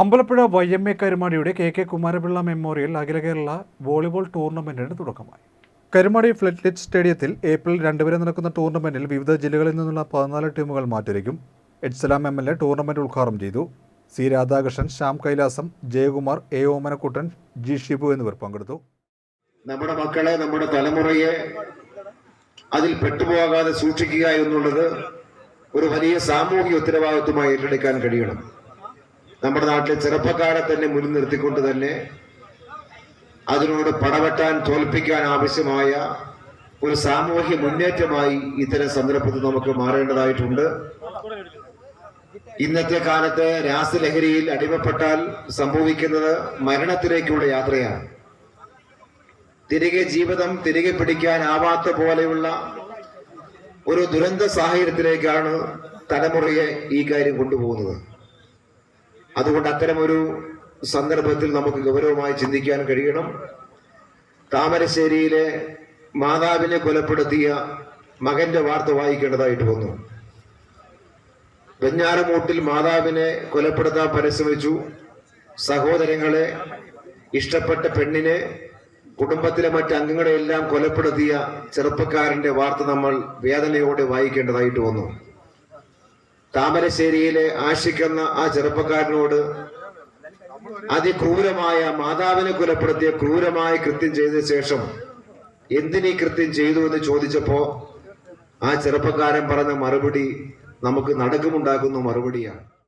Ambalappuzha Y M A കരുമാടിയുടെ K K Kumarapillai memorial അഖില Kerala volleyball ടൂർണമെന്റിന് തുടക്കമായി. കരുമാടി ഫ്ലഡ്ലിറ്റ് സ്റ്റേഡിയത്തിൽ ഏപ്രിൽ രണ്ട് വരെ നടക്കുന്ന ടൂർണമെന്റിൽ വിവിധ ജില്ലകളിൽ നിന്നുള്ള പതിനാല് ടീമുകൾ മാറ്റുരയ്ക്കും എഡ്സലാം എം എൽ എ ടൂർണമെന്റ് ഉദ്ഘാടനം ചെയ്തു. C Radhakrishnan Shyam Kailasam Jayakumar A Omanakuttan G Shibu എന്നിവർ പങ്കെടുത്തു. നമ്മുടെ മക്കളെ നമ്മുടെ തലമുറയെ അതിൽ പെട്ടുപോകാതെ സൂക്ഷിക്കുക എന്നുള്ളത് ഒരു വലിയ സാമൂഹിക ഉത്തരവാദിത്വമായി ഏറ്റെടുക്കാൻ കഴിയണം. നമ്മുടെ നാട്ടിലെ ചെറുപ്പക്കാരെ തന്നെ മുന്നിൽ നിർത്തിക്കൊണ്ട് തന്നെ അതിനോട് പടവെട്ടാൻ തോൽപ്പിക്കാൻ ആവശ്യമായ ഒരു സാമൂഹ്യ മുന്നേറ്റമായി ഇത്തരം സന്ദർഭത്തിൽ നമുക്ക് മാറേണ്ടതായിട്ടുണ്ട്. ഇന്നത്തെ കാലത്ത് രാസലഹരിയിൽ അടിമപ്പെട്ടാൽ സംഭവിക്കുന്നത് മരണത്തിലേക്കുള്ള യാത്രയാണ്. തിരികെ ജീവിതം തിരികെ പിടിക്കാനാവാത്ത പോലെയുള്ള ഒരു ദുരന്ത സാഹചര്യത്തിലേക്കാണ് തലമുറയെ ഈ കാര്യം കൊണ്ടുപോകുന്നത്. അതുകൊണ്ട് അത്തരമൊരു സന്ദർഭത്തിൽ നമുക്ക് ഗൗരവമായി ചിന്തിക്കാൻ കഴിയണം. താമരശ്ശേരിയിലെ മാതാവിനെ കൊലപ്പെടുത്തിയ മകന്റെ വാർത്ത വായിക്കേണ്ടതായിട്ട് വന്നു. വെഞ്ഞാറമൂട്ടിൽ മാതാവിനെ കൊലപ്പെടുത്താൻ പരിശ്രമിച്ചു. സഹോദരങ്ങളെ ഇഷ്ടപ്പെട്ട പെണ്ണിനെ കുടുംബത്തിലെ മറ്റു അംഗങ്ങളെ എല്ലാം കൊലപ്പെടുത്തിയ ചെറുപ്പക്കാരന്റെ വാർത്ത നമ്മൾ വേദനയോടെ വായിക്കേണ്ടതായിട്ട് വന്നു. താമരശ്ശേരിയിലെ ആശിക്കുന്ന ആ ചെറുപ്പക്കാരനോട് അതിക്രൂരമായ മാതാവിനെ കൊലപ്പെടുത്തിയ ക്രൂരമായ കൃത്യം ചെയ്ത ശേഷം എന്തിനീ കൃത്യം ചെയ്തു എന്ന് ചോദിച്ചപ്പോ ആ ചെറുപ്പക്കാരൻ പറഞ്ഞ മറുപടി നമുക്ക് നടുക്കമുണ്ടാക്കുന്ന മറുപടിയാണ്.